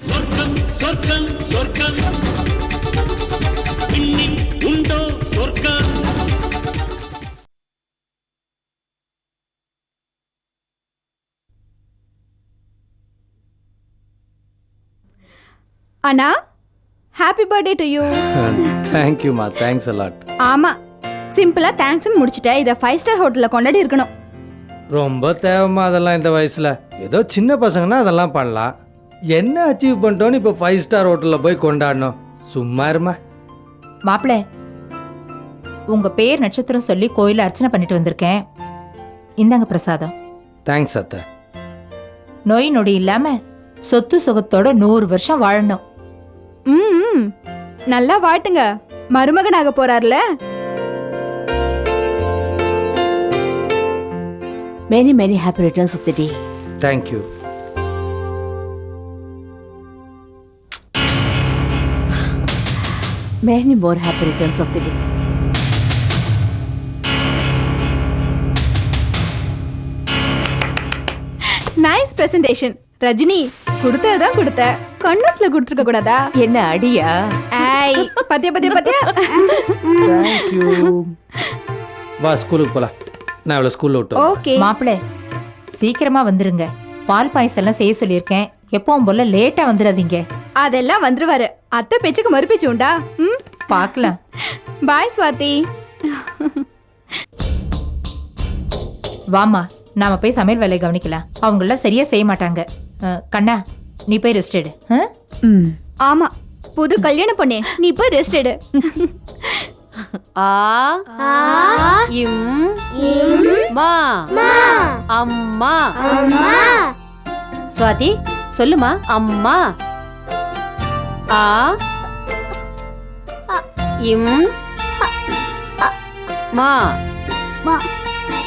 சொர்க்கம் சொர்க்கம் சொர்க்கம் இன்னில் உண்டோ சொர்க்கம் அண்ணா ஹாப்பி பர்த்டே டு யூ தேங்க்யூம்மா தேங்க்ஸ் அலாட் ஆமா சிம்பிளா தேங்க்ஸ்னு முடிச்சிட்டேன் இதை ஃபைவ் ஸ்டார் ஹோட்டல்ல கொண்டாடி இருக்கணும். ரொம்ப தேவைமா அதெல்லாம் இந்த வயசில். ஏதோ சின்ன பசங்கன்னா அதெல்லாம் பண்ணலாம். என்ன அச்சீவ் பண்ணிட்டோன்னு இப்போ ஃபைவ் ஸ்டார் ஹோட்டலில் போய் கொண்டாடணும். சும்மா இருமா. மாப்பிள உங்க பேர் நட்சத்திரம் சொல்லி கோயில அர்ச்சனை பண்ணிட்டு வந்திருக்கேன். இந்தாங்க பிரசாதம். தேங்க்ஸ் அத்தை. நோய் நொடி இல்லாம சொத்து சுகத்தோட நூறு வருஷம் வாழணும். ம். நல்லா வாழ்த்துங்க மருமகனாக போறார்ல? Many, many happy returns of the day. Thank you Many more happy returns of the day. Nice presentation Rajini கொடுத்ததான் கொடுத்த. கண்ணத்துல கொடுத்துருக்க கூடாதா? என்ன அடியா? ஐய் பத்தியா பத்தியா பத்தியா? தேங்க்யூ வா ஸ்கூலுக்கு போகலாம் நான் இவ்வளோ ஸ்கூலில் விட்டு வரேன். ஓகே மாப்பிள சீக்கிரமா வந்துருங்க. பால் பாயசம் எல்லாம் செய்ய சொல்லியிருக்கேன். எப்பவும் போல லேட்டா வந்துடாதீங்க அதெல்லாம் வந்துருவாரு. அத்தை பேச்சுக்கு மறுபேச்சு உண்டா? ம்? பார்க்கலாம். பாய் ஸ்வாதி வாமா நாம போய் சமையல் வேலையை கவனிக்கலாம். அவங்களாம் சரியா செய்ய மாட்டாங்க. அஹ், கண்ணா நீ போய் ரெஸ்ட் எடு. ஆ? ம். ஆமா புது கல்யாண பொண்ணே நீ போய் ரெஸ்ட் எடு. ஆ இம் மா அம்மா. சுவாதி சொல்லுமா அம்மா. ஆ இம் மா.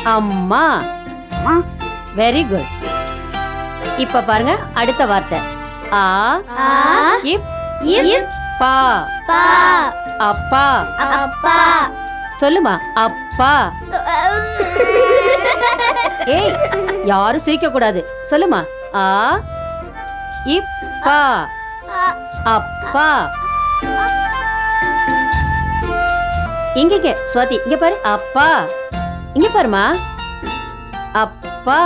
அம்மா. Very good. இப்ப பாருங்க அடுத்த வார்த்தை. ஆ இப் பா. அப்பா. சொல்லுமா அப்பா. ஏய் யாரும் சிரிக்க கூடாது. சொல்லுமா ஆ இப்பா. அப்பா. இங்க இங்க சுவாதி இங்க பாரு. அப்பா. இங்க பாருமா. அப்பா.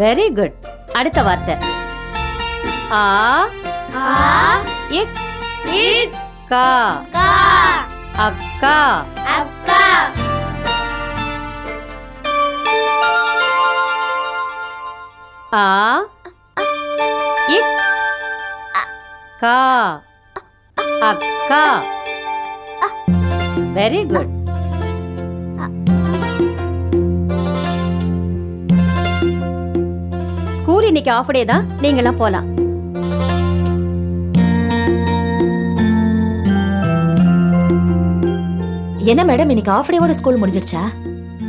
வெரி குட் அடுத்த வார்த்தை. ஆ இக் கா அக்கா. ஆ இக் கா அக்கா. வெரி குட் ஸ்கூல் இன்னைக்கு ஆஃப் டே தான். நீங்களாம் போலாம். என்ன மேடம் இன்னைக்கு ஆஃப் டேவோட ஸ்கூல் முடிஞ்சிருச்சா?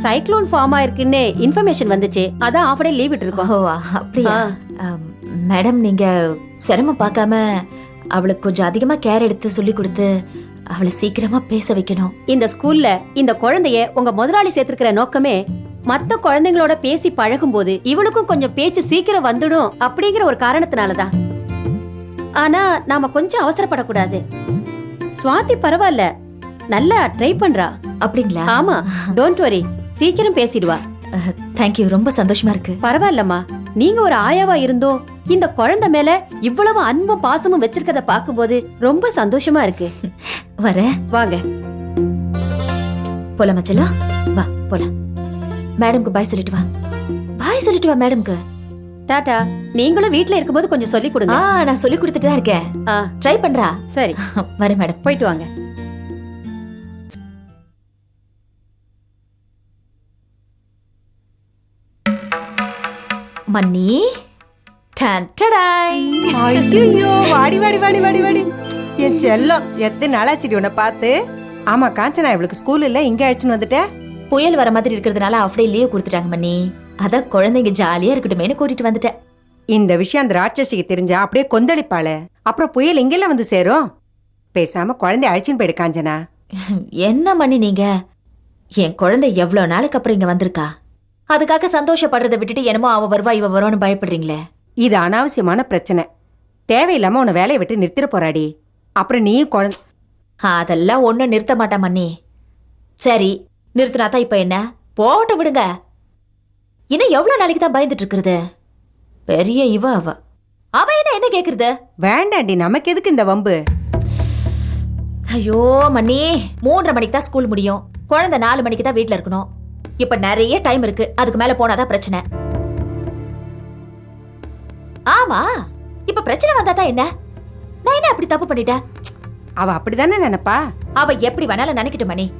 சைக்ளோன் ஃபார்ம் ஆயிருக்குன்னு இன்ஃபர்மேஷன் வந்துச்சு. அதான் ஆஃப் டே லீவ் விட்டுருக்கோம். ஓ அப்படியா? மேடம் நீங்க சிரமம் பார்க்காம அவளுக்கு கொஞ்சம் அதிகமா கேர் எடுத்து சொல்லி கொடுத்து அவளை சீக்கிரமா பேச வைக்கணும். இந்த ஸ்கூல்ல இந்த குழந்தைய உங்க முதலாளி சேர்த்திருக்கிற நோக்கமே மத்த குழந்தைங்களோட பேசி பழகும்போது இவளுக்கும் கொஞ்சம் பேச்சு சீக்கிரம் வந்துடும் அப்படிங்கிற ஒரு காரணத்தினாலதான். ஆனா நாம கொஞ்சம் அவசரப்படக்கூடாது. சுவாதி பரவாயில்ல. நல்லா ட்ரை பண்றா. அப்படிங்களா? ஆமா. டோன்ட் வரி சீக்கிரம் பேசிடுவா. தேங்க்யூ ரொம்ப சந்தோஷமா இருக்கு. பரவாயில்லம்மா. நீங்க ஒரு ஆயாவா இருந்தோ இந்த குழந்தை மேல இவ்வளவு அன்பும் பாசமும் வச்சிருக்கத பாக்கும்போது ரொம்ப சந்தோஷமா இருக்கு. வர. வாங்க. போலாமா செல்லம் வா போலாம். மேடம்க்கு பாய் சொல்லிட்டு வா. பாய் சொல்லிட்டு வா மேடம்க்கு. டாடா நீங்களும் வீட்ல இருக்கும்போது கொஞ்சம் சொல்லி ஆ கொடுங்க நான் சொல்லி கொடுத்துட்டு தான் இருக்கேன். ஆ. ட்ரை பண்றா. சரி. வரேன் மேடம். போயிட்டு வாங்க. மன்னி. டன் டடாய். ஐயோ வாடி வாடி வாடி வாடி வாடி. என் செல்லம் எத்தனை நாளாச்சுடி உன்னை பார்த்து? ஆமா காஞ்சனா இவளுக்கு ஸ்கூல் இல்ல இங்க அழைச்சுன்னு வந்துட்ட புயல் வர மாதிரி இருக்கிறதுனால டே லீவ் கொடுத்துட்டாங்க மன்னி. அதான் குழந்தைங்க ஜாலியா இருக்கட்டுமேனு கூட்டிட்டு வந்துட்டேன் இந்த விஷயம் அந்த ராட்சசிக்கு தெரிஞ்சா அப்படியே கொந்தளிப்பாளே. அப்புறம் புயல் இங்கெல்லாம் வந்து சேரும்? பேசாம குழந்தைய அழைச்சின்னு போயிடு காஞ்சனா. என்ன மணி நீங்க? என் குழந்தை எவ்வளவு நாளுக்கு அப்புறம் இங்க வந்திருக்கா? அதுக்காக சந்தோஷப்படுறதை விட்டுட்டு என்னமோ அவ வருவா இவ வருவான்னு பயப்படுறீங்களே. இது அனாவசியமான பிரச்சனை. தேவையில்லாம உன்னை வேலையை விட்டு நிறுத்திட போறாடி. அப்புறம் நீயும் குழந்தை அதெல்லாம் ஒண்ணும் நிறுத்த மாட்டா மண்ணி சரி நிறுத்தினாதான் இப்ப என்ன? போட்டு விடுங்க. இன்னும் எவ்வளவு நாளைக்கு தான் பயந்துட்டு இருக்கிறது பெரிய இவ அவ. அவ என்ன என்ன கேக்குறது? வேண்டாண்டி நமக்கு எதுக்கு இந்த வம்பு? ஐயோ மண்ணி மூன்றரை மணிக்கு தான் ஸ்கூல் முடியும். குழந்தை நாலு மணிக்கு தான் வீட்ல இருக்கணும். இப்ப நிறைய டைம் இருக்கு. அதுக்கு மேல போனாதான் பிரச்சனை. ஆமா. இப்ப பிரச்சனை வந்தா தான் என்ன? நான் என்ன அப்படி தப்பு பண்ணிட்டேன்? அவ அப்படிதானே நினைப்பா? அவ எப்படி வேணாலும் நினைக்கட்டு மணி.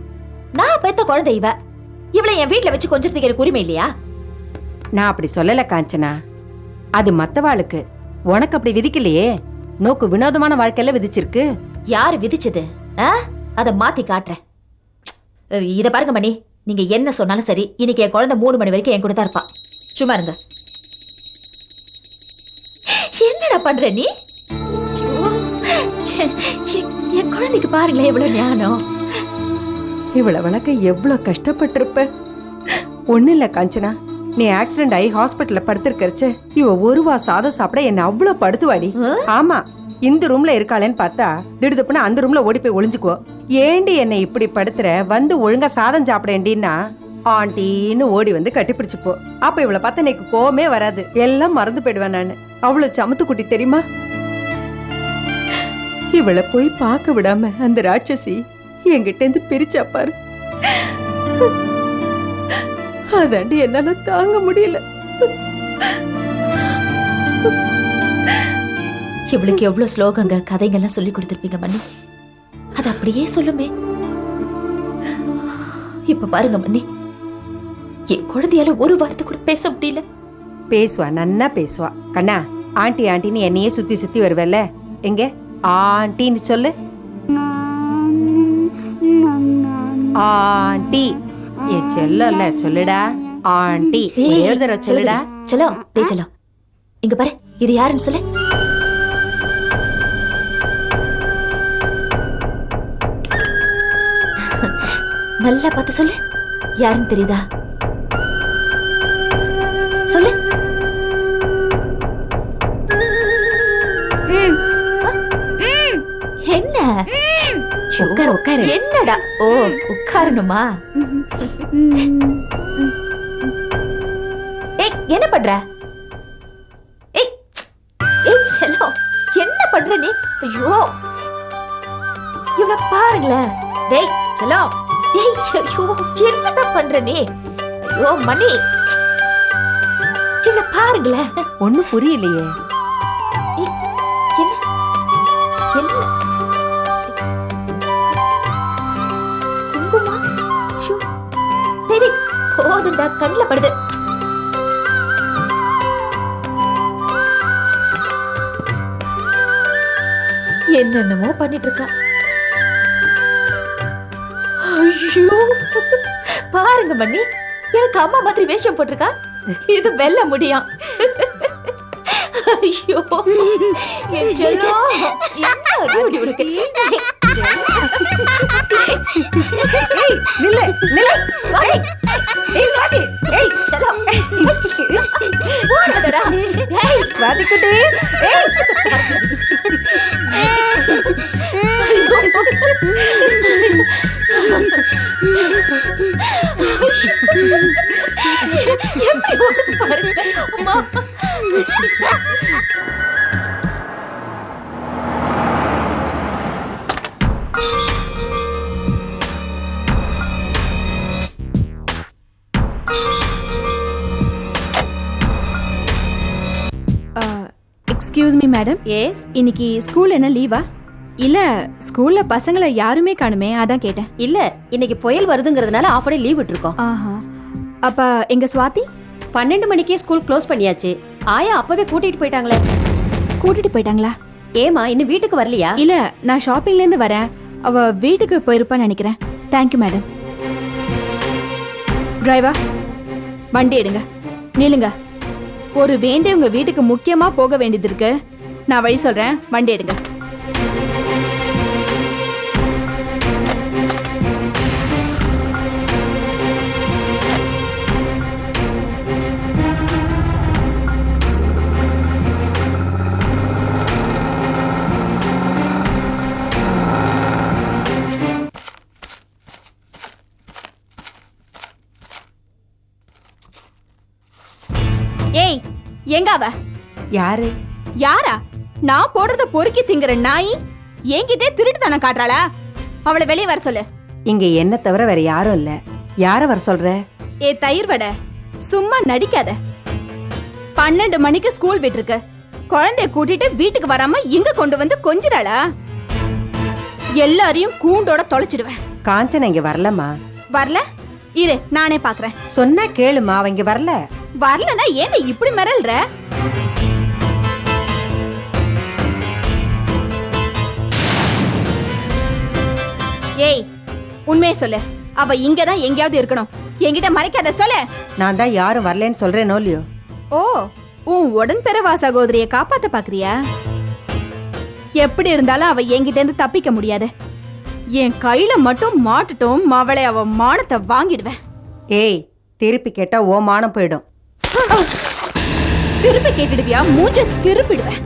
நான் பெத்த குழந்தை இவ. இவளை என் வீட்ல வச்சு கொஞ்சத்துக்கு எனக்கு உரிமை இல்லையா? நான் அப்படி சொல்லல காஞ்சனா. அது மத்தவாளுக்கு. உனக்கு அப்படி விதிக்கலையே. நோக்கு வினோதமான வாழ்க்கையில விதிச்சிருக்கு. யாரு விதிச்சது? அத மாத்தி காட்டுறேன். இத பாருங்க மணி. நீங்க என்ன சொன்னாலும் சரி இன்னைக்கு என் குழந்தை மூணு மணி வரைக்கும் என் கூட தான் இருப்பா. சும்மா இருங்க. என்னடா பண்ற நீ? என் குழந்தைக்கு பாருங்களேன் எவ்வளவு ஞானம். இவளை வளர்க்க எவ்வளவு கஷ்டப்பட்டிருப்ப? ஒண்ணு இல்ல காஞ்சனா நீ ஆக்சிடென்ட் ஆகி ஹாஸ்பிட்டல்ல படுத்திருக்கறச்ச இவ ஒரு வா சாதம் சாப்பிட என்ன அவ்வளவு படுத்துவாடி. ஆமா இந்த ரூம்ல இருக்காளேன்னு பார்த்தா திடுதுப்புன்னு அந்த ரூம்ல ஓடி போய் ஒளிஞ்சுக்கோ ஏண்டி என்னை இப்படி படுத்துற? வந்து ஒழுங்கா சாதம் சாப்பிடேண்டின்னா ஆண்டின்னு ஓடி வந்து கட்டிப்பிடிச்சு போ அப்ப இவளை பார்த்தா எனக்கு கோவமே வராது. எல்லாம் மறந்து போயிடுவேன் நான். அவ்வளவு சமத்து குட்டி தெரியுமா? இவளை போய் பார்க்க விடாம அந்த ராட்சசி என்கிட்ட இருந்து பிரிச்சா பாரு. அதாண்டி என்னால தாங்க முடியல. இவளுக்கு எவ்வளவு ஸ்லோகங்க கதைங்கெல்லாம் சொல்லி கொடுத்துருப்பீங்க மண்ணி அது அப்படியே சொல்லுமே. இப்ப பாருங்க மண்ணி என் குழந்தையால ஒரு வார்த்தை கூட பேச முடியல. பேசுவா நன்னா பேசுவா. கண்ணா ஆண்டி ஆண்டின்னு என்னையே சுத்தி சுத்தி வருவல்ல. எங்க? ஆண்டின்னு சொல்லு. ஆண்டி. என் செல்லல சொல்லுடா. ஆண்டி. ஒரே தடவை சொல்லுடா. செல்லம் டேய் செல்லம் இங்க பாரு. இது யாருன்னு சொல்லு. நல்லா பார்த்து சொல்லு. யாருன்னு தெரியுதா? சொல்லு. என்ன? உட்காரு உட்காரு. என்னடா? ஓ உட்காரணுமா? ஏய் என்ன பண்ற? ஏய் ஏய் செல்லம் என்ன பண்ற நீ? ஐயோ. இவள பாருங்களேன். டேய் செல்லம். ஏய் ஐயோ என்னடா பண்ற நீ? ஐயோ மணி. இவள பாருங்களேன். ஒண்ணும் புரியலையே. என்ன? என்ன? போதுண்டா கண்ணில் படுது. என்னென்னமோ பண்ணிட்டு இருக்கா ஐயோ பாருங்க மண்ணி எனக்கு அம்மா மாதிரி வேஷம் போட்டிருக்கா. இது வெல்ல முடியும். ஐயோ என் செல்லோ என்ன அடிபடி உனக்கு? நில்லு நில்லு ராதிக்குட்டி ஏய் எக்ஸ்கியூஸ் மீ மேடம் எஸ் இன்னைக்கு ஸ்கூல் என்ன லீவா இல்ல ஸ்கூல்ல பசங்களை யாருமே காணுமே அதான் கேட்டேன். இல்ல இன்னைக்கு புயல் வருதுங்கிறதுனால ஆஃப் டே லீவ் விட்டுருக்கோம். ஆஹா. அப்ப எங்க சுவாதி? பன்னெண்டு மணிக்கே ஸ்கூல் க்ளோஸ் பண்ணியாச்சு. ஆயா அப்பவே கூட்டிட்டு போயிட்டாங்களே. கூட்டிட்டு போயிட்டாங்களா? ஏமா இன்னும் வீட்டுக்கு வரலையா? இல்ல நான் ஷாப்பிங்ல இருந்து வரேன். அவ வீட்டுக்கு போயிருப்பான்னு நினைக்கிறேன். தேங்க்யூ மேடம் டிரைவர் வண்டி எடுங்க. நில்லுங்க. ஒரு வேண்டியவங்க வீட்டுக்கு முக்கியமா போக வேண்டியது இருக்கு. நான் வழி சொல்றேன். வண்டி எடுங்க. ஏய் எங்க அவ? யாரு? யாரா? நான் போடுறத பொறுக்கி திங்கிற நாய்? என்கிட்டே திருட்டு தானே காட்டுறாளா? அவளை வெளியே வர சொல்லு. இங்க என்ன தவிர வேற யாரும் இல்ல. யார வர சொல்ற? ஏ தயிர் வடை. சும்மா நடிக்காத. பன்னெண்டு மணிக்கு ஸ்கூல் விட்டுருக்கு. குழந்தைய கூட்டிட்டு வீட்டுக்கு வராம இங்க கொண்டு வந்து கொஞ்சிடாளா எல்லாரையும் கூண்டோட தொலைச்சிடுவேன். காஞ்சனா இங்க வரலமா வரல? இரு நானே பாக்குறேன். சொன்னா கேளுமா அவ இங்க வரல. வரலனா ஏன் இப்படி மிரல்ற? ஏய் உண்மையை சொல்லு. அவ இங்கதான் எங்கேயாவது இருக்கணும். என்கிட்ட மறைக்காத சொல்லு. நான் தான் யாரும் வரலன்னு சொல்றேனோ இல்லையோ? ஓ உன் உடன்பிறவா சகோதரிய காப்பாத்த பாக்குறியா? எப்படி இருந்தாலும் அவ என்கிட்ட இருந்து தப்பிக்க முடியாது. என் கையில மட்டும் மாட்டுட்டும் அவளை அவ மானத்தை வாங்கிடுவேன். ஏய் திருப்பி கேட்டா ஓ மானம் போயிடும். திருப்பி கேட்டுடுவியா? மூஞ்ச திருப்பிடுவேன்.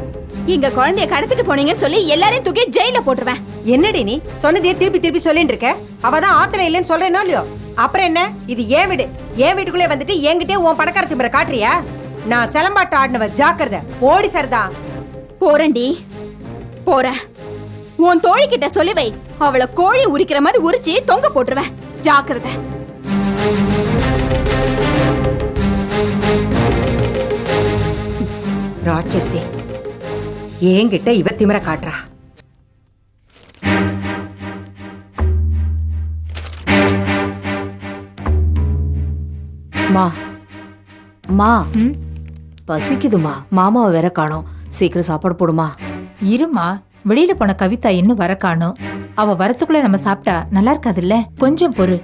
இங்க குழந்தைய கடத்திட்டு போனீங்கன்னு சொல்லி எல்லாரையும் தூக்கி ஜெயில போட்டுருவேன். என்னடி நீ? சொன்னதையே திருப்பி திருப்பி சொல்லிட்டு இருக்க அவ தான் ஆத்திரம் இல்லைன்னு சொல்றேனோ இல்லையோ? அப்புறம் என்ன? இது ஏன் வீடு? ஏன் வீட்டுக்குள்ளே வந்துட்டு என்கிட்டயே உன் பணக்கார திமிர காட்டுறியா? நான் சிலம்பாட்டம் ஆடினவ ஜாக்கிரதை. போடி சரிதா. போறேன்டி. போறேன். உன் தோழி கிட்ட சொல்லி வை. அவளை கோழி உரிக்கிற மாதிரி உரிச்சு தொங்க போட்டுருவேன். ஜாக்கிரதை. ராட்சசி. என்கிட்ட இவ திமிர காட்டுறா மா. மா? பசிக்குதுமா. மாமாவை வேற காணோம். சீக்கிரம் சாப்பாடு போடுமா. இருமா. வெளியில போன கவிதா இன்னும் வர காணோம். அவ வரத்துக்குள்ள நம்ம சாப்பிட்டா நல்லா இருக்காதுல்ல? கொஞ்சம் பொறு.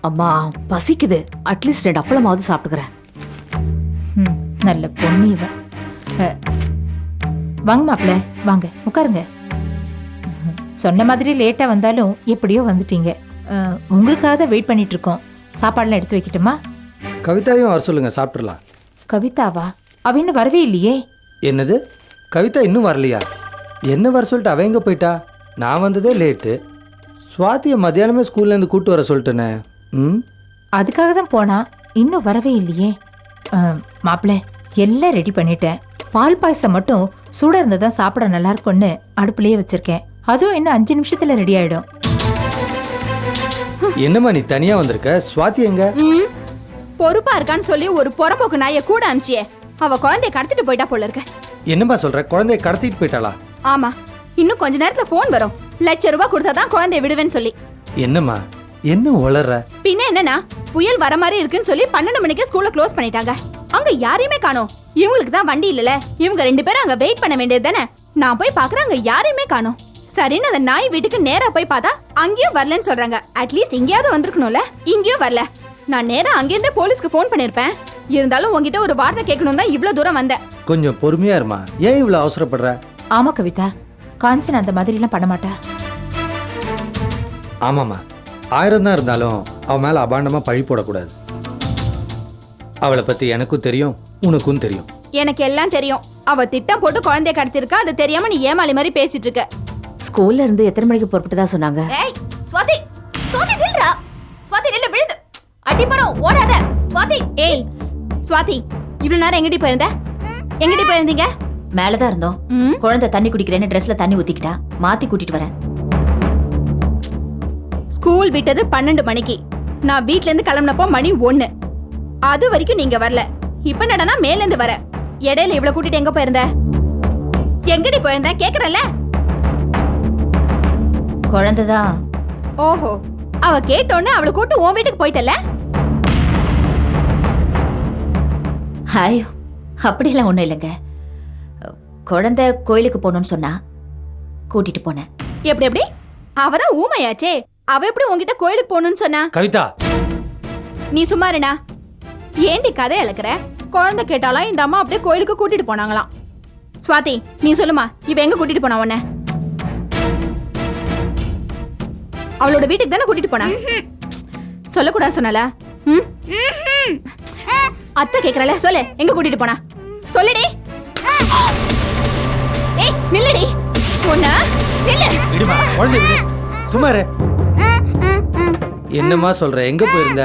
அம்மா பசிக்குது. அட்லீஸ்ட் ரெண்டு அப்பளமாவது சாப்பிட்டுக்கிறேன். நல்ல பொண்ணு இவ. அ, வாங்க மாப்பிள்ள வாங்க உட்காருங்க. சொன்ன மாதிரி லேட்டா வந்தாலும் எப்படியோ வந்துட்டீங்க. உங்களுக்காக தான் வெயிட் பண்ணிட்டு இருக்கோம். சாப்பாடுலாம் எடுத்து வைக்கட்டுமா? கவிதாவையும் வர சொல்லுங்க சாப்பிட்றலாம் கவிதாவா? அவ இன்னும் வரவே இல்லையே. என்னது? கவிதா இன்னும் வரலையா? என்ன வர சொல்லிட்டு அவ எங்கே போயிட்டா? நான் வந்ததே லேட்டு சுவாத்தியை மத்தியானமே ஸ்கூல்லேருந்து கூட்டு வர சொல்லிட்டேனே. ம்? அதுக்காக தான் போனா இன்னும் வரவே இல்லையே. மாப்பிள்ள எல்லாம் ரெடி பண்ணிட்டேன். பால் பாயசம் மட்டும் சூட இருந்தா சாப்பிட நல்லா இருக்கும்னு அடுப்புலயே வச்சிருக்கேன். அதுவும் இன்னும் அஞ்சு நிமிஷத்துல ரெடி ஆயிடும். என்னம்மா நீ தனியாக வந்திருக்க? சுவாதி எங்க? ம், பொறுப்பா இருக்கான்னு சொல்லி ஒரு புறம்போக்கு நாய கூட அமிச்சியே அவ குழந்தைய கடத்திட்டு போயிட்டா போல இருக்க. என்னம்மா சொல்ற? குழந்தைய கடத்திட்டு போயிட்டாளா? ஆமா இன்னும் கொஞ்ச நேரத்துல போன் வரும். லட்ச ரூபாய் கொடுத்தாதான் குழந்தைய விடுவேன்னு சொல்லி. என்னம்மா? என்ன உளற பின்ன என்னன்னா புயல் வர மாதிரி இருக்குன்னு சொல்லி பன்னெண்டு மணிக்கு ஸ்கூல்ல க்ளோஸ் பண்ணிட்டாங்க. அங்க யாரையுமே காணோம். இவங்களுக்கு தான் வண்டி இல்லல. இவங்க ரெண்டு பேரும் அங்க வெயிட் பண்ண வேண்டியது தானே? நான் போய் பாக்குறேன் அங்க யாரையுமே காணோம். சரின்னு அந்த நாய் வீட்டுக்கு நேரா போய் பார்த்தா அங்கேயும் வரலன்னு சொல்றாங்க. அட்லீஸ்ட் இங்கேயாவது வந்திருக்கணும்ல? இங்கேயும் வரல. நான் நேரா அங்கேருந்தே போலீஸ்க்கு ஃபோன் பண்ணிருப்பேன். இருந்தாலும் உங்ககிட்ட ஒரு வார்த்தை கேட்கணும் தான் இவ்வளவு தூரம் வந்தேன். கொஞ்சம் பொறுமையா இருமா. ஏன் இவ்வளோ அவசரப்படுற? ஆமா கவிதா. காஞ்சன் அந்த மாதிரி எல்லாம் பண்ண மாட்டா. ஆமாம்மா. ஆயிரம் தான் இருந்தாலும் அவன் மேலே அபாண்டமாக பழி போடக்கூடாது. அவளை பற்றி எனக்கும் தெரியும் உனக்கும் தெரியும். எனக்கு எல்லாம் தெரியும். அவ திட்டம் போட்டு குழந்தைய கடத்திருக்கா அது தெரியாம நீ ஏமாளி மாதிரி பேசிட்டு இருக்க. ஸ்கூல்ல இருந்து எத்தனை மணிக்கு புறப்பட்டு சொன்னாங்க? ஏய் ஸ்வாதி ஸ்வாதி நில்றா. ஸ்வாதி நில்லு விழுது அடிப்பறம் ஓடாத. ஸ்வாதி ஏய் ஸ்வாதி இவ்வளவு நேரம் எங்கடி போயிருந்த? எங்கடி போயிருந்தீங்க? மேலதான் இருந்தோம். குழந்தை தண்ணி குடிக்கிறேன்னு ட்ரெஸ்ல தண்ணி ஊத்திக்கிட்டா. மாத்தி கூட்டிட்டு வரேன். ஸ்கூல் விட்டது பன்னெண்டு மணிக்கு. நான் வீட்ல இருந்து கிளம்புனப்போ மணி ஒண்ணு. அது வரைக்கும் நீங்க வரல. இப்ப நடனா மேல இருந்து வர. இடையில இவ்வளவு கூட்டிட்டு எங்க போயிருந்த? எங்கடி போயிருந்த? கேக்குறல்ல? குழந்தைதான் ஓஹோ. அவ கேட்டோன்னு அவளை கூட்டு உன் வீட்டுக்கு போயிட்டல ஐயோ அப்படியெல்லாம் ஒண்ணும் இல்லைங்க. குழந்தை கோயிலுக்கு போகணும்னு சொன்னா கூட்டிட்டு போனேன். எப்படி எப்படி? அவதான் ஊமையாச்சே. அவ எப்படி உன்கிட்ட கோயிலுக்கு போகணும்னு சொன்னா? கவிதா. நீ சும்மா இருடா. ஏண்டி கதை இழக்கிற? குழந்தை கேட்டாலாம் இந்த அம்மா அப்படியே கோயிலுக்கு கூட்டிட்டு போனாங்களாம். சுவாதி நீ சொல்லுமா இவ எங்க கூட்டிட்டு போனா உன்ன? அவளோட வீட்டுக்கு தானே கூட்டிட்டு போனா? சொல்லக்கூடாது சொன்னல. ம்? அத்தை கேக்குறல சொல்லு எங்க கூட்டிட்டு போனா? சொல்லுடி. ஏய் நில்லுடி. உன்ன நில்லு. விடுமா குழந்தை சுமாரு சும்மா என்னம்மா சொல்ற? எங்க போயிருந்த?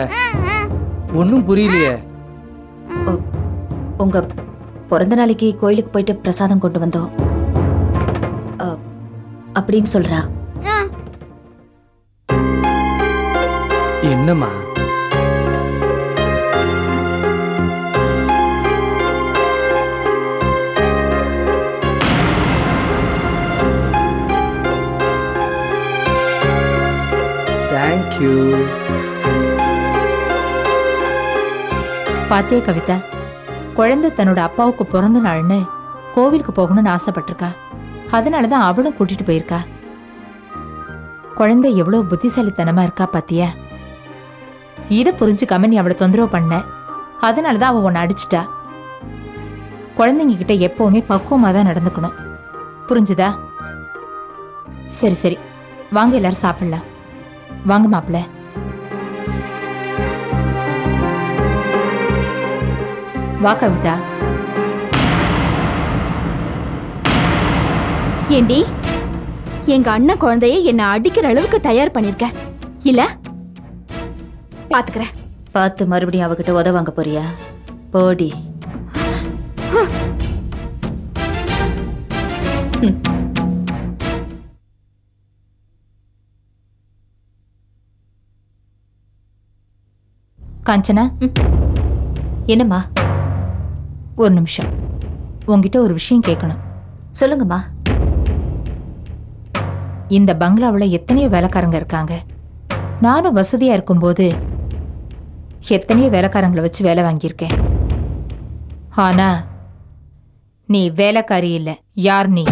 ஒன்றும் புரியலையே. உங்க பிறந்த நாளைக்கு கோயிலுக்கு போயிட்டு பிரசாதம் கொண்டு வந்தோம். அப்படின்னு சொல்றா. என்னம்மா? தேங்க்யூ பாத்தியா கவிதா. குழந்தை தன்னோட அப்பாவுக்கு பிறந்த நாள்னு கோவிலுக்கு போகணும்னு ஆசைப்பட்டிருக்கா. அதனால தான் அவளும் கூட்டிட்டு போயிருக்கா. குழந்தை எவ்வளோ புத்திசாலித்தனமா இருக்கா பாத்தியா? இதை புரிஞ்சுக்காம நீ அவளை தொந்தரவு பண்ண. அதனால தான் அவள் உன்னை அடிச்சிட்டா. குழந்தைங்க கிட்ட எப்பவுமே பக்குவமாக தான் நடந்துக்கணும். புரிஞ்சுதா? சரி சரி. வாங்க எல்லாரும் சாப்பிடலாம். வாங்க மாப்பிள்ள. வா கவிதா. ஏண்டி எங்க அண்ணன் குழந்தைய என்ன அடிக்கிற அளவுக்கு தயார் பண்ணிருக்க? இல்ல? பாத்துக்கிறேன். பார்த்து மறுபடியும் அவகிட்ட உத வாங்க போறியா? போடி. காஞ்சனா? என்னம்மா? ஒரு நிமிஷம். உங்ககிட்ட ஒரு விஷயம் கேட்கணும் சொல்லுங்கம்மா. இந்த பங்களாவில் எத்தனையோ வேலைக்காரங்க இருக்காங்க. நானும் வசதியாக இருக்கும்போது எத்தனையோ வேலைக்காரங்களை வச்சு வேலை வாங்கியிருக்கேன். ஆனா நீ வேலைக்காரி இல்லை. யார் நீ?